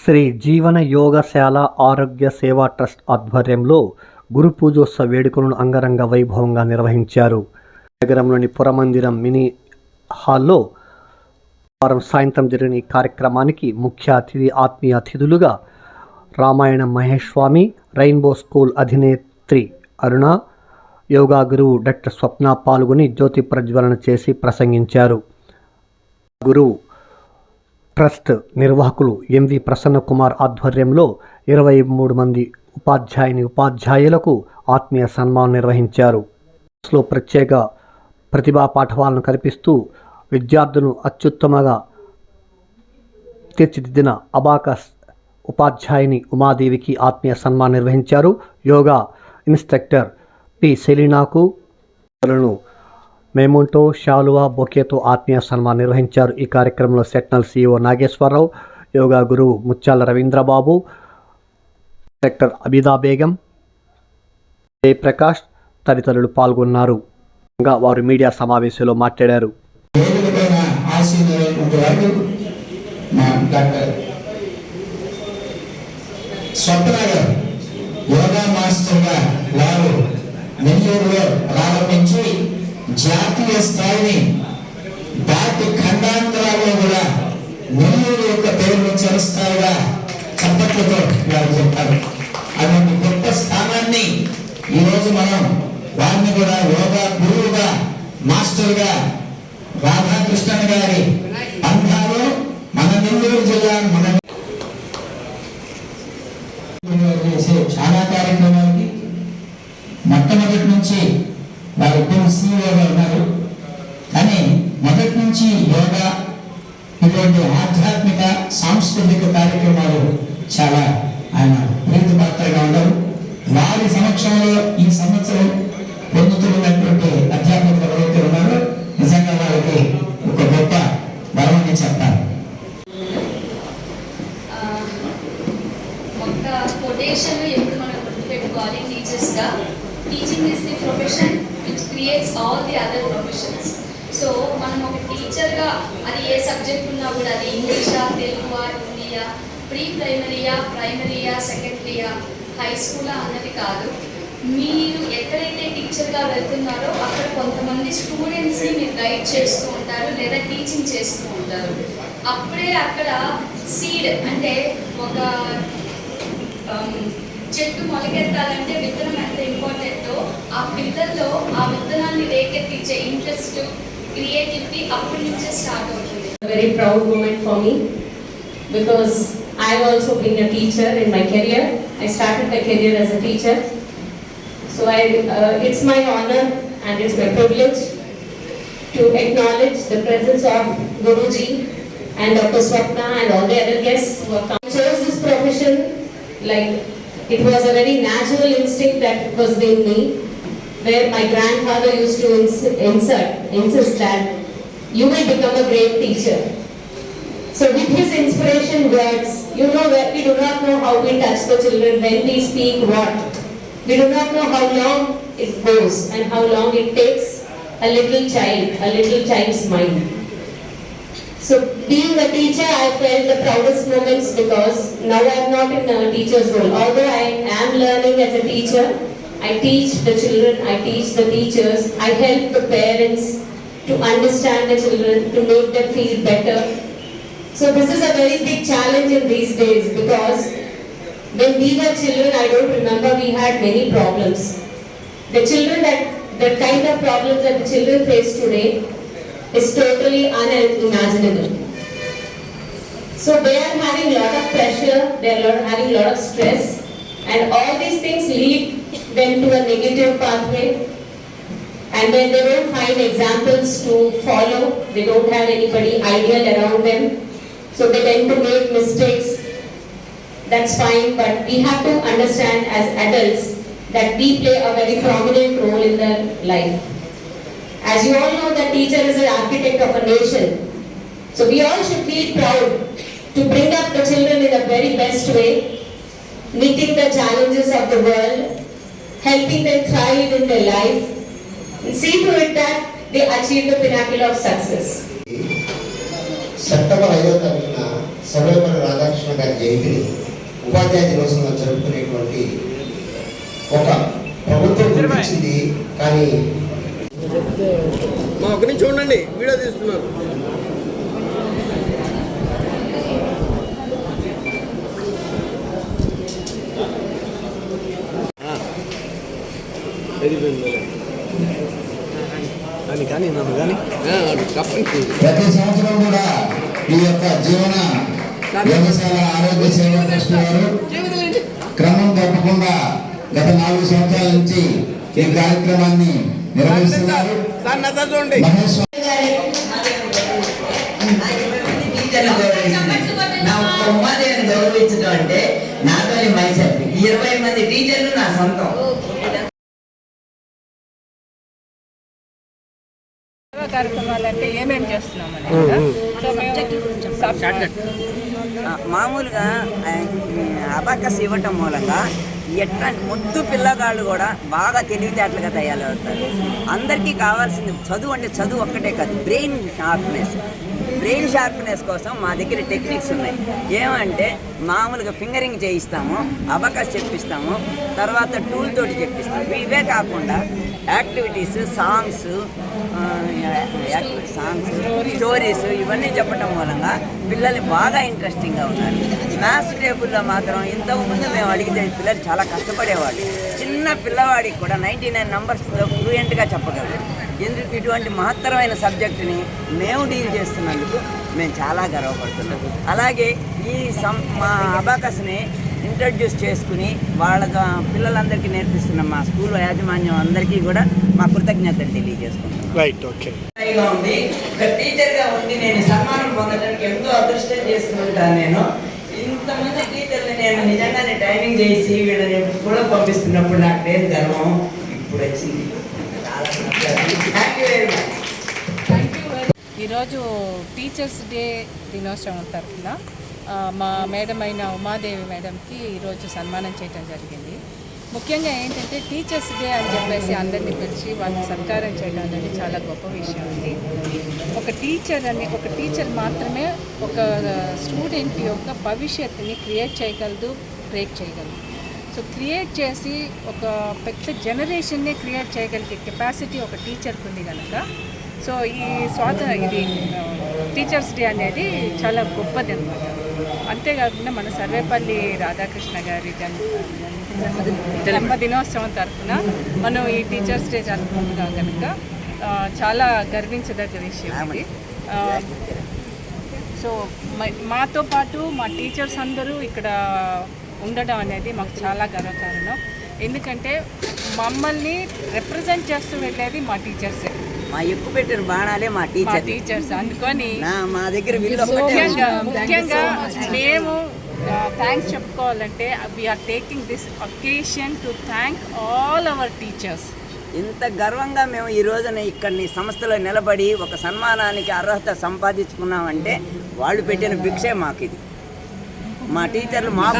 శ్రీ జీవన యోగశాల ఆరోగ్య సేవా ట్రస్ట్ ఆధ్వర్యంలో గురు పూజోత్సవ వేడుకలను అంగరంగ వైభవంగా నిర్వహించారు. నగరంలోని పురమందిరం మినీ హాల్లో వారం సాయంత్రం జరిగిన ఈ కార్యక్రమానికి ముఖ్య అతిథి ఆత్మీయ అతిథులుగా రామాయణ మహేష్ స్వామి రెయిన్బో స్కూల్ అధినేత్రి అరుణ యోగా గురువు డాక్టర్ స్వప్న పాల్గొని జ్యోతి ప్రజ్వలన చేసి ప్రసంగించారు. గురువు ట్రస్ట్ నిర్వాహకులు ఎంవి ప్రసన్నకుమార్ ఆధ్వర్యంలో ఇరవై మూడు మంది ఉపాధ్యాయుని ఉపాధ్యాయులకు ఆత్మీయ సన్మానం నిర్వహించారు. లో ప్రత్యేక ప్రతిభా పాఠవాలను కల్పిస్తూ విద్యార్థులను అత్యుత్తమగా తీర్చిదిద్దిన అబాకస్ ఉపాధ్యాయుని ఉమాదేవికి ఆత్మీయ సన్మానం నిర్వహించారు. యోగా ఇన్స్ట్రక్టర్ పి సెలీనాకు మేముంటో షాలువా బొకేతో ఆత్మీయ సన్మానం నిర్వహించారు. ఈ కార్యక్రమంలో సెట్నల్ సీఈఓ నాగేశ్వరరావు యోగా గురువు ముత్యాల రవీంద్రబాబు సెక్టర్ అబిదా బేగం జయప్రకాష్ తదితరులు పాల్గొన్నారు. ఇంకా వారు మీడియా సమావేశంలో మాట్లాడారు. స్వప్న గారు యోగా మాస్టర్గా వారు నెల్లూరులో జాతీయ స్థాయిని దాటి ఖండాంతరాల్లో కూడా నెల్లూరు యొక్క పేరును చిరస్థాయిగా చప్పట్లతో వారు చెప్పారు. అటువంటి గొప్ప స్థానాన్ని ఈరోజు మనం వారిని కూడా యోగా గురువుగా మాస్టర్గా రాధాకృష్ణన్ గారి పంథాలో మన నెల్లూరు జిల్లా మన చేసే చాలా కార్యక్రమాలకి మొట్టమొదటి నుంచి వారిద్దరు సీఈఓగా ఉన్నారు. కానీ మొదటి నుంచి యోగా ఇటువంటి ఆధ్యాత్మిక సాంస్కృతిక కార్యక్రమాలు చాలా ఆయన ప్రీతి పాత్రగా ఉన్నారు వారి సమక్షంలో ఈ సంవత్సరం పొందుతున్నటువంటి అధ్యాత్మిక ఎవరైతే ఉన్నారో నిజంగా వాళ్ళకి ఒక గొప్ప వరమని చెప్పాలి ఆ, ఒక కొటేషన్ ఎప్పుడు మనం గుర్తుపెట్టుకోవాలి టీచర్స్గా teaching is the profession which creates all the other professions so మనం ఒక టీచర్గా అది ఏ సబ్జెక్ట్ ఉన్నా కూడా అది ఇంగ్లీషా తెలుగువా హిందీయా ప్రీ ప్రైమరీయా ప్రైమరీయా సెకండరీయా హై స్కూలా అన్నది కాదు. మీరు ఎక్కడైతే టీచర్గా వెళ్తున్నారో అక్కడ కొంతమంది స్టూడెంట్స్ని మీరు గైడ్ చేస్తూ ఉంటారు లేదా టీచింగ్ చేస్తూ ఉంటారు. అప్పుడే అక్కడ సీడ్ అంటే ఒక చెట్టు మొలకెత్తాలంటే విత్తనం ఎంత ఇంపార్టెంటో ఆ పిల్లల్లో ఆ విత్తనాన్ని రేకెత్తించే interest క్రియేటివిటీ అప్పటి నుంచే స్టార్ట్ అవుతుంది a very proud moment for me because I've also been a teacher in my career. I started my career as a teacher. So I, uh, it's my honor and it's my privilege to acknowledge the presence of Guruji and Dr. Swapna and all the other guests who have come. I chose this profession like it was a very natural instinct that was in me where my grandfather used to ins- insert, insist that you will become a great teacher. So with his inspiration words, you know that we do not know how we touch the children when we speak what. We do not know how long it goes and how long it takes a little child, a little child's mind. So being a teacher, I felt the proudest moments because now I am not in a teacher's role. Although I am learning as a teacher, I teach the children, I teach the teachers, I help the parents to understand the children, to make them feel better. So this is a very big challenge in these days because when we were children, I don't remember we had many problems. The children that, the kind of problems that the children face today is totally unimaginable. So they are having a lot of pressure, they are having a lot of stress, and all these things lead them to a negative pathway. And when they don't find examples to follow, they don't have anybody ideal around them, so they tend to make mistakes. That's fine, but we have to understand as adults that we play a very prominent role in their life. As you all know, the teacher is an architect of a nation. So we all should feel proud to bring up the children in the very best way, meeting the challenges of the world, helping them thrive in their life, and see to it that they achieve the pinnacle of success. September ఐదో తారీఖున సర్వేపల్లి రాధాకృష్ణ గారి జయంతిని ఉపాధ్యాయ దినోత్సవం జరుపుకునేటువంటి ఒక ప్రభుత్వం గుర్తించింది కానీ చూడండి వీడియో తీస్తున్నాను కానీ కానీ నన్ను కానీ. ప్రతి సంవత్సరం కూడా ఈ యొక్క జీవన వ్యవసాయ ఆరోగ్య సేవా ట్రస్ట్ వారు క్రమం తప్పకుండా గత నాలుగు సంవత్సరాల నుంచి ఈ కార్యక్రమాన్ని నిర్వహిస్తున్నారు. గౌరవించడం అంటే నాతోని మైసెల్ఫ్ ఇరవై మంది టీచర్లు నా సొంతం. కార్యక్రమాలు అంటే ఏమేమి చేస్తున్నాం అనేది. మామూలుగా అబాకస్ ఇవ్వటం మూలంగా ఎట్లా ముద్దు పిల్లగాళ్ళు కూడా బాగా తెలివితేటలుగా తయారవుతారు. అందరికీ కావాల్సింది చదువు అంటే చదువు ఒక్కటే కాదు బ్రెయిన్ షార్ప్నెస్ బ్రెయిన్ షార్ప్నెస్ కోసం మా దగ్గర టెక్నిక్స్ ఉన్నాయి. ఏమంటే మామూలుగా ఫింగరింగ్ చేయిస్తాము అబకాస్ చెప్పిస్తాము తర్వాత టూల్ తోటి చెప్పిస్తాము. ఇవే కాకుండా యాక్టివిటీస్ సాంగ్స్ సాంగ్స్ స్టోరీస్ ఇవన్నీ చెప్పడం మూలంగా పిల్లలు బాగా ఇంట్రెస్టింగ్గా ఉన్నారు. మ్యాథ్స్ టేబుల్లో మాత్రం ఇంతకుముందు మేము అడిగితే పిల్లలు చాలా కష్టపడేవాళ్ళు చిన్న పిల్లవాడికి కూడా నైంటీ నైన్ నంబర్స్తో ఫ్లూయెంట్గా చెప్పగలరు ఎందుకు? ఇటువంటి మహత్తరమైన సబ్జెక్టుని మేము డీల్ చేస్తున్నందుకు మేము చాలా గర్వపడుతున్నాం. అలాగే ఈ సం మా అబాకస్ని ఇంట్రడ్యూస్ చేసుకుని వాళ్ళ పిల్లలందరికీ నేర్పిస్తున్న మా స్కూల్ యాజమాన్యం అందరికీ కూడా మా కృతజ్ఞతలు తెలియజేసుకుంటాం రైట్ ఓకే ఉంది. ఒక టీచర్గా ఉండి నేను సన్మానం పొందడానికి ఎంతో అదృష్టం చేసుకుంటాను నేను. నేను నిజంగానే ట్రైనింగ్ చేసి వీళ్ళని కూడా పంపిస్తున్నప్పుడు నాకు నేను ధర్మం ఇప్పుడు వచ్చింది. ఈరోజు టీచర్స్ డే దినోత్సవం తరఫున మా మేడం అయిన ఉమాదేవి మేడంకి ఈరోజు సన్మానం చేయడం జరిగింది. ముఖ్యంగా ఏంటంటే టీచర్స్ డే అని చెప్పేసి అందరినీ పిలిచి వాళ్ళని సత్కారం చేయడం అనేది చాలా గొప్ప విషయం అండి. ఒక టీచర్ అని ఒక టీచర్ మాత్రమే ఒక స్టూడెంట్ యొక్క భవిష్యత్తుని క్రియేట్ చేయగలదు బ్రేక్ చేయగలదు. సో క్రియేట్ చేసి ఒక పెద్ద జనరేషన్నే క్రియేట్ చేయగలిగే కెపాసిటీ ఒక టీచర్కి ఉంది కనుక సో ఈ స్వాత ఇది టీచర్స్ డే అనేది చాలా గొప్పది అనమాట అంతేకాకుండా మన సర్వేపల్లి రాధాకృష్ణ గారి జన్మ జన్మ దినోత్సవం తరఫున మనం ఈ టీచర్స్ డే జరుపుకుంటున్నాం కనుక చాలా గర్వించదగ్గ విషయం ఇది. సో మాతో పాటు మా టీచర్స్ అందరూ ఇక్కడ ఉండడం అనేది మాకు చాలా గర్వకారణం. ఎందుకంటే మమ్మల్ని రిప్రజెంట్ చేస్తూ వెళ్ళేది మా టీచర్సే. మా ఎక్కువ పెట్టిన బాణాలే మా మా టీచర్ టీచర్స్ అందుకని నా మా దగ్గర ముఖ్యంగా ముఖ్యంగా మేము థ్యాంక్స్ చెప్పుకోవాలంటే we are taking this occasion to thank all our teachers ఇంత గర్వంగా మేము ఈ రోజున ఇక్కడిని సంస్థలో నిలబడి ఒక సన్మానానికి అర్హత సంపాదించుకున్నామంటే వాళ్ళు పెట్టిన భిక్షే మాకు ఇది మా టీచర్లు మాకు